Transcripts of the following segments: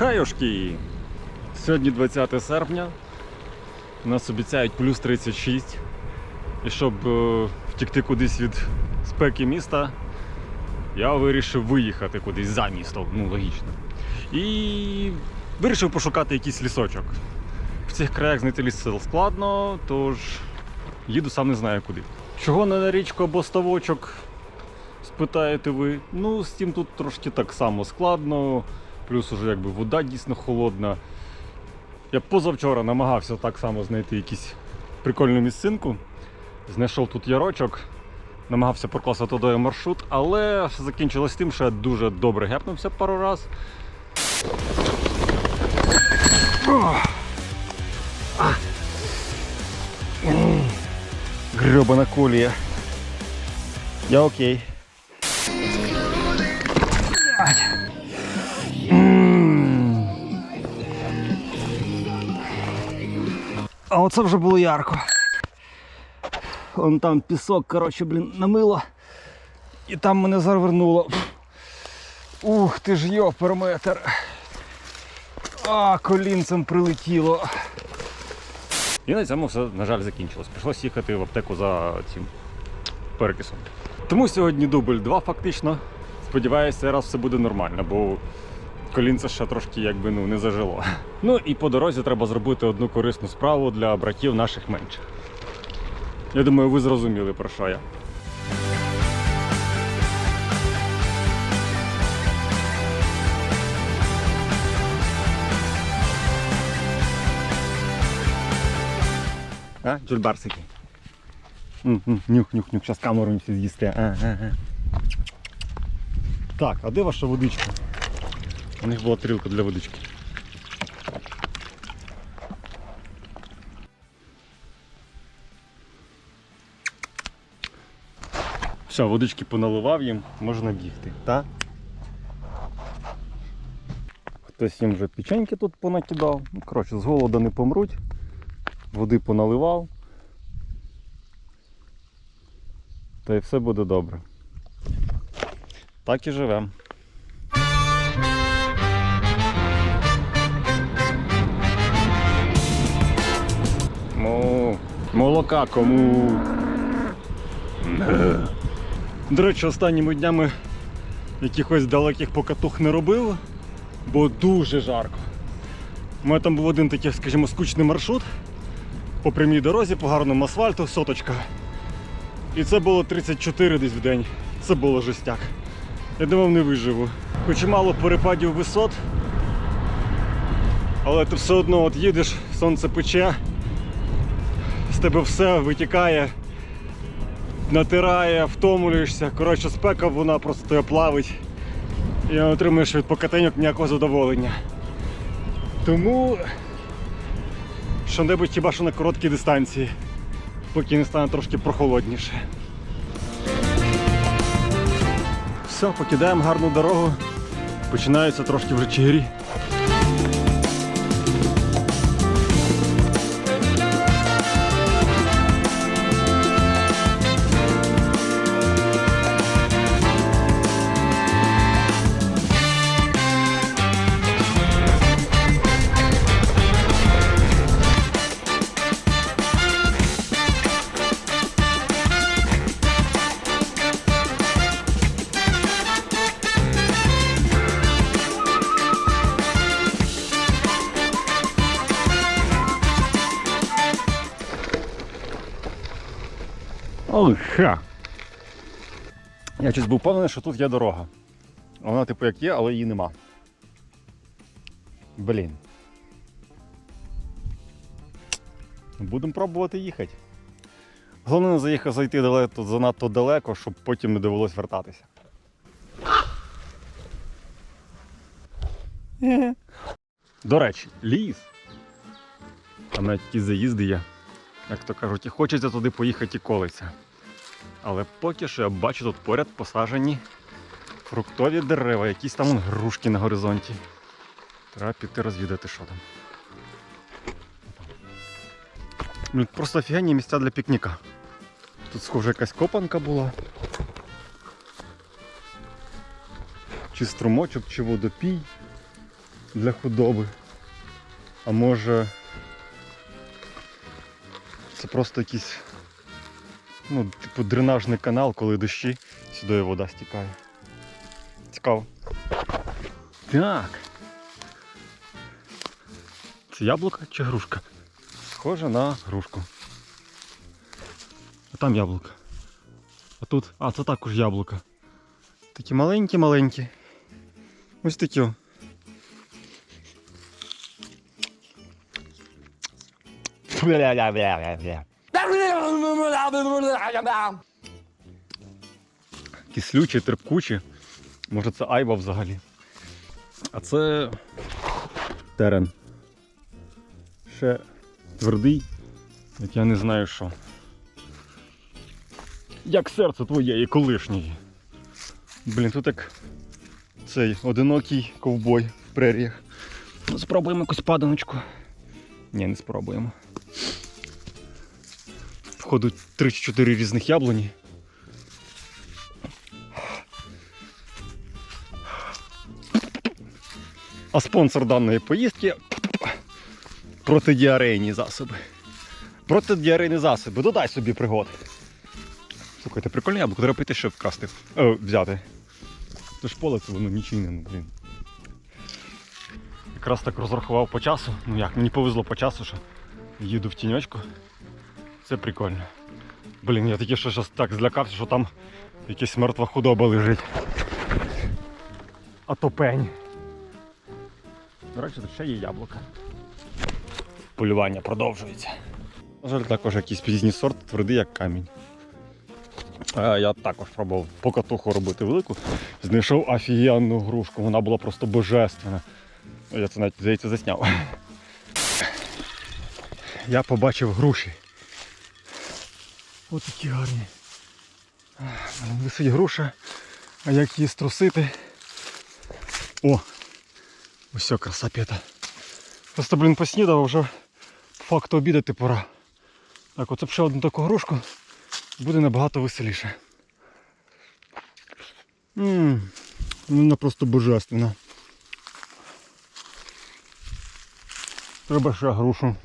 Хайошки! Сьогодні 20 серпня. Нас обіцяють плюс 36. І щоб е, втікти кудись від спеки міста, я вирішив виїхати кудись за місто, ну логічно. І вирішив пошукати якийсь лісочок. В цих краях знайти ліс складно, тож їду сам не знаю куди. Чого не на річку або ставочок? Спитаєте ви. Ну, з тим тут трошки так само складно, плюс уже якби вода дійсно холодна. Я позавчора намагався так само знайти якусь прикольну місцинку. Знайшов тут ярочок, намагався прокласти туди маршрут, але закінчилось тим, що я дуже добре гепнувся пару раз. Гребана колія. Я окей. А оце вже було ярко. Вон там пісок, коротше, блін, намило. І там мене завернуло. Ух ти ж йоперметр. А, колінцем прилетіло. І на цьому все, на жаль, закінчилось. Прийшлось їхати в аптеку за цим перекисом. Тому сьогодні дубль 2 фактично. Сподіваюся, раз все буде нормально, бо колінце ще трошки якби ну, не зажило. Ну і по дорозі треба зробити одну корисну справу для братів наших менших. Я думаю, ви зрозуміли про що я. А, джульбарсики. Нюх, нюх, нюх, зараз камеру всі з'їсти. А, а, а. Так, а де ваша водичка? У них була тарілка для водички. Все, водички поналивав їм, можна бігти, так? Хтось їм вже печеньки тут понакидав. Ну, коротше, з голоду не помруть. Води поналивав. Та й все буде добре. Так і живемо. Молока кому. До речі, останніми днями якихось далеких покатух не робив, бо дуже жарко. У мене там був один такий, скажімо, скучний маршрут по прямій дорозі, по гарному асфальту, соточка. І це було 34 десь в день. Це було жестяк. Я думав, не виживу. Хоч мало перепадів висот, але ти все одно от їдеш, сонце пече, тебе все витікає, натирає, втомлюєшся. Коротше, спека вона просто тебе плавить. І не отримуєш від покатеньок ніякого задоволення. Тому що-небудь хіба що на короткій дистанції, поки не стане трошки прохолодніше. Все, покидаємо гарну дорогу. Починаються трошки вже чигирі. Ха. Я щось був впевнений, що тут є дорога. Вона, типу, як є, але її нема. Блін. Будемо пробувати їхати. Головне не заїхати зайти далеко, занадто далеко, щоб потім не довелось вертатися. До речі, ліс. Там навіть ті заїзди є. Як то кажуть, і хочеться туди поїхати і колиться. Але поки що я бачу тут поряд посаджені фруктові дерева, якісь там грушки на горизонті. Треба піти розвідати, що там. Блін, Просто офігенні місця для пікніка. Тут схоже якась копанка була. Чи струмочок, чи водопій. для худоби. А може це просто якийсь ну, типу дренажний канал, коли дощі, сюди вода стікає. Цікаво. Так. Це яблука чи грушка? Схоже на грушку. А там яблука. А тут. А, це також яблука. Такі маленькі-маленькі. Ось такі. о. Кислючі, терпкучі. Може це айва взагалі. А це терен. Ще твердий, як я не знаю що. Як серце твоєї колишньої. Блін, тут як цей одинокий ковбой в преріях. Ну, Спробуємо якусь паданочку. Ні, не спробуємо. Входу 3-4 різних яблуні. А спонсор даної поїздки протидіарейні засоби. Протидіарейні засоби. Додай собі пригод. Слухайте, прикольне яблуко, треба піти ще вкрасти. Е, взяти. Це ж поле це воно нічийне, ну блін. Якраз так розрахував по часу. Ну як, мені повезло по часу, що їду в тіньочку. Це прикольно. Блін, я таки що зараз так злякався, що там якась мертва худоба лежить. А то пень. До речі, тут ще є яблука. Полювання продовжується. На жаль, також якийсь пізній сорт, твердий як камінь. Я також пробував покатуху робити велику. Знайшов офігенну грушку, вона була просто божественна. Я це навіть здається засняв. Я побачив груші. Ось такі гарні. Висить груша, а як її струсити? О! Ось краса п'ята. Просто, блін, поснідав, а вже по факту обідати пора. Так, оце б ще одну таку грушку буде набагато веселіше. Ммм, вона просто божественна. Треба ще грушу.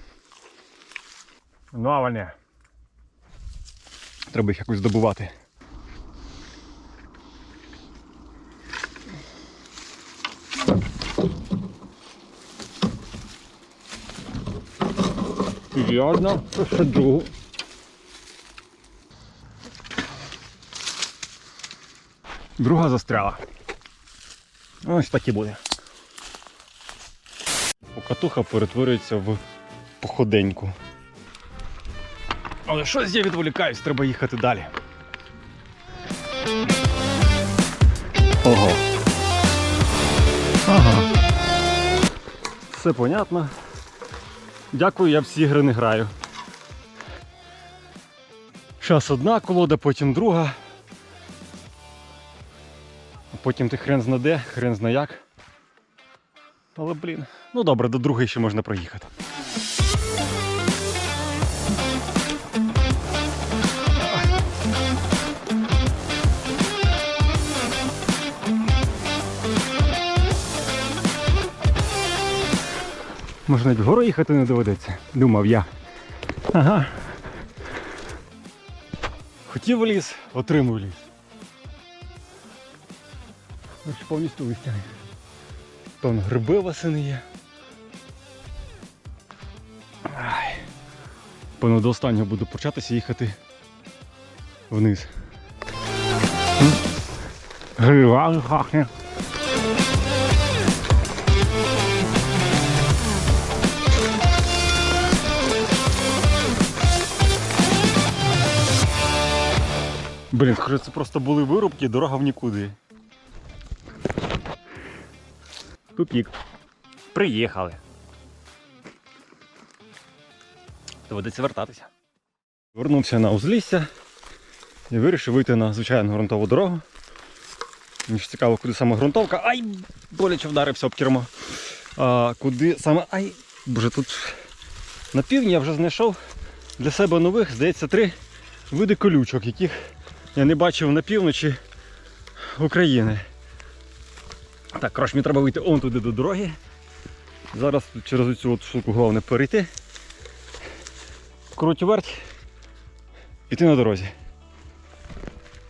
Ну, а вони. Треба їх якось добувати. І одна, ще другу. Друга застряла. Ось так і буде. Покатуха перетворюється в походеньку. Але щось я відволікаюсь, треба їхати далі. Ого. Ага. Все понятно. Дякую, я в ці ігри не граю. Зараз одна колода, потім друга. А потім ти хрен зна де, хрен зна як. Але блін. Ну добре, до другої ще можна проїхати. Може навіть вгору їхати не доведеться, думав я. Ага. Хотів в ліс, отримав ліс. Ось повністю вистягне. Там гриби восени є. Ай. Певно, до останнього буду початися їхати вниз. Грива хахне. Блін, це просто були вирубки, дорога в нікуди. Тупік. Приїхали. Доведеться вертатися. Вернувся на узлісся і вирішив вийти на звичайну ґрунтову дорогу. Мені ж цікаво, куди саме ґрунтовка. Ай! Боляче вдарився об кермо. А, куди саме. Ай! Боже, тут на півдні я вже знайшов для себе нових, здається, три види колючок, яких я не бачив на півночі України. Так, коротше, мені треба вийти он туди до дороги. Зараз через цю от штуку головне перейти. Круть верть. І на дорозі.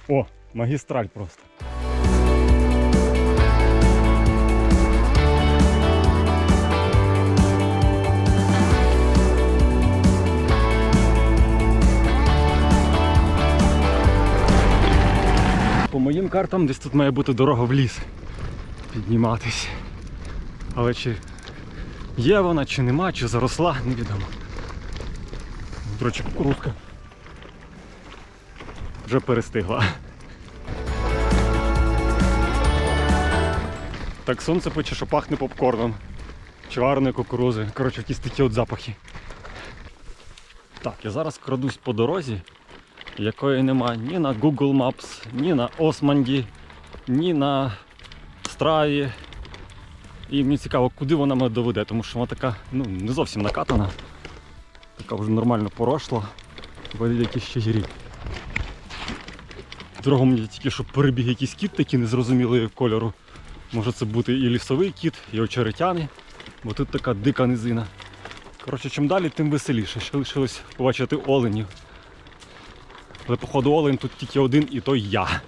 О, магістраль просто. Моїм картам десь тут має бути дорога в ліс. Підніматись. Але чи є вона, чи нема, чи заросла, невідомо. До речі, кукурузка. Вже перестигла. Так сонце пече, що пахне попкорном. Чварної кукурузи. Коротше, якісь такі от запахи. Так, я зараз крадусь по дорозі, якої нема ні на Google Maps, ні на Османді, ні на Страві. І мені цікаво, куди вона мене доведе, тому що вона така ну, не зовсім накатана. Така вже нормально поросла. Веде якісь ще гірі. Дорогу мені тільки що перебіг якийсь кіт такий незрозумілий кольору. Може це бути і лісовий кіт, і очеретяни, бо тут така дика низина. Коротше, чим далі, тим веселіше. Ще лишилось побачити оленів. Але походу олень тут тільки один і той я.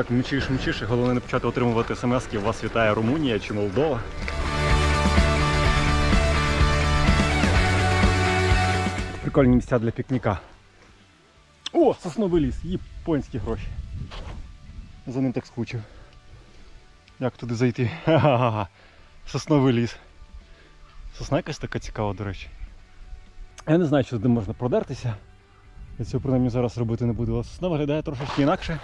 Отак мчиш, мчиш, і головне не почати отримувати смс-ки. Вас вітає Румунія чи Молдова. Прикольні місця для пікніка. О, сосновий ліс, японські гроші. За ним так скучив. Як туди зайти? Ха-ха-ха. Сосновий ліс. Сосна якась така цікава, до речі. Я не знаю, чи туди можна продертися. Я цього принаймні зараз робити не буду. Сосна виглядає трошечки інакше,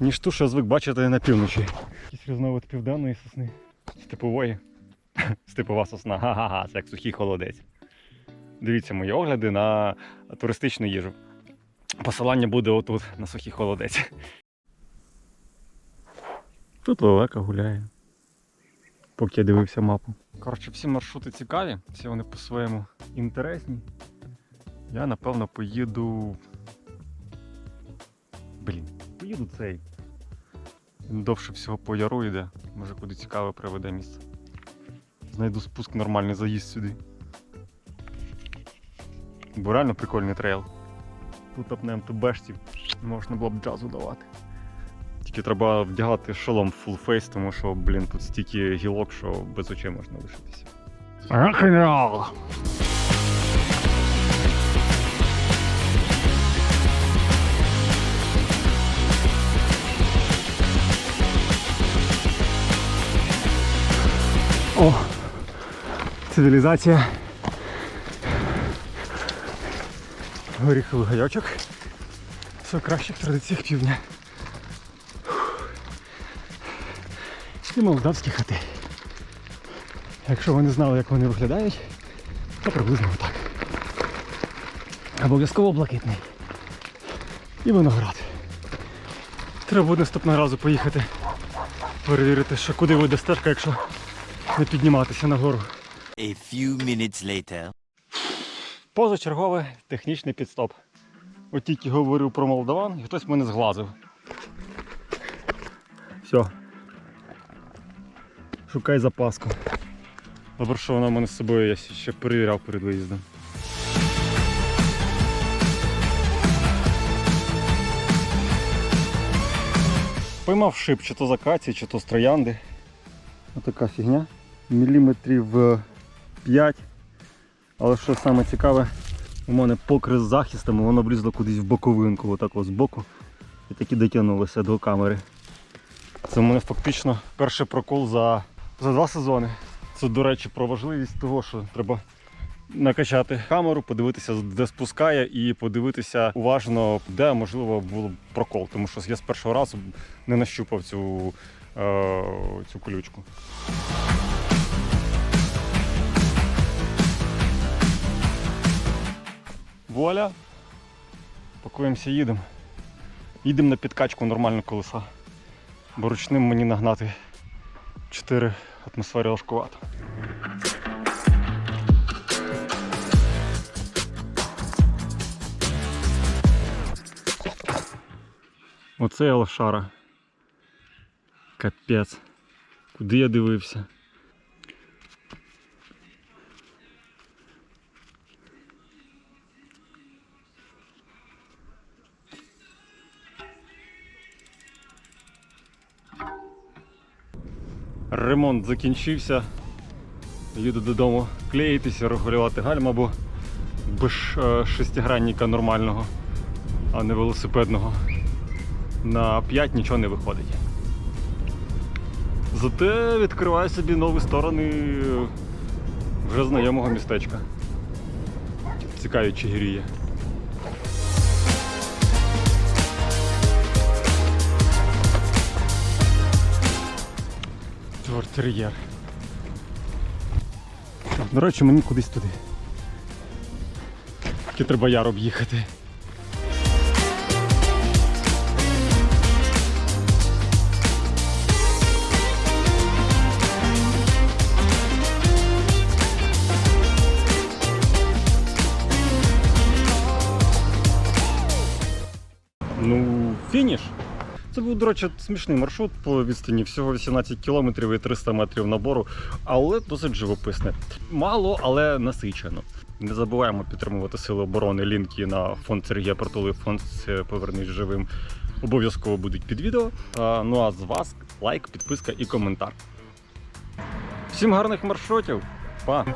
ніж ту, що звик бачити на півночі. Якийсь різновид південної сосни. Степової. Степова сосна. Ха-ха-ха, це як сухий холодець. Дивіться мої огляди на туристичну їжу. Посилання буде отут на сухий холодець. Тут лелека гуляє. Поки я дивився мапу. Коротше, всі маршрути цікаві, всі вони по-своєму інтересні. Я напевно поїду. Поїду цей. Він довше всього по яру йде. Може куди цікаве приведе місце. Знайду спуск нормальний заїзд сюди. Бо реально прикольний трейл. Тут апнем тубешців можна було б джазу давати. Тільки треба вдягати шолом full face, тому що, блін, тут стільки гілок, що без очей можна лишитися. Цивілізація. Горіховий гайочок. Все кращих традиціях півдня. І молдавські хати. Якщо ви не знали, як вони виглядають, то приблизно отак. Обов'язково блакитний. І виноград. Треба буде наступного разу поїхати перевірити, що куди вийде стежка, якщо не підніматися нагору. A few minutes later. Позачерговий технічний підстоп. От тільки говорив про молдаван і хтось мене зглазив. Все. Шукай запаску. Добре, що вона в мене з собою я ще перевіряв перед виїздом. Поймав шип, чи то з чи то з троянди. Отака фігня. Міліметрів е, 5. Але що саме цікаве, у мене покри з захистом, воно влізло кудись в боковинку, отак ось збоку. І таки дотягнулося до камери. Це в мене фактично перший прокол за, за два сезони. Це, до речі, про важливість того, що треба накачати камеру, подивитися, де спускає, і подивитися уважно, де можливо було прокол. Тому що я з першого разу не нащупав цю е, цю колючку. Вуаля! Пакуємося, їдемо. Їдемо на підкачку нормально колеса. Бо ручним мені нагнати 4 атмосфери важкувато. Оце я лошара. Капець. Куди я дивився? Ремонт закінчився. Їду додому клеїтися, регулювати гальма, бо без е, шестигранника нормального, а не велосипедного. На 5 нічого не виходить. Зате відкриваю собі нові сторони вже знайомого містечка. Цікаві чи гріє. Твортер'єр. До речі, мені кудись туди. Тільки треба яр об'їхати. Ну, фініш. Це був, до речі, смішний маршрут по відстані всього 18 кілометрів і 300 метрів набору, але досить живописне. Мало, але насичено. Не забуваємо підтримувати сили оборони. Лінки на фонд Сергія Притули, фонд Повернись живим. Обов'язково будуть під відео. Ну а з вас лайк, підписка і коментар. Всім гарних маршрутів. Па!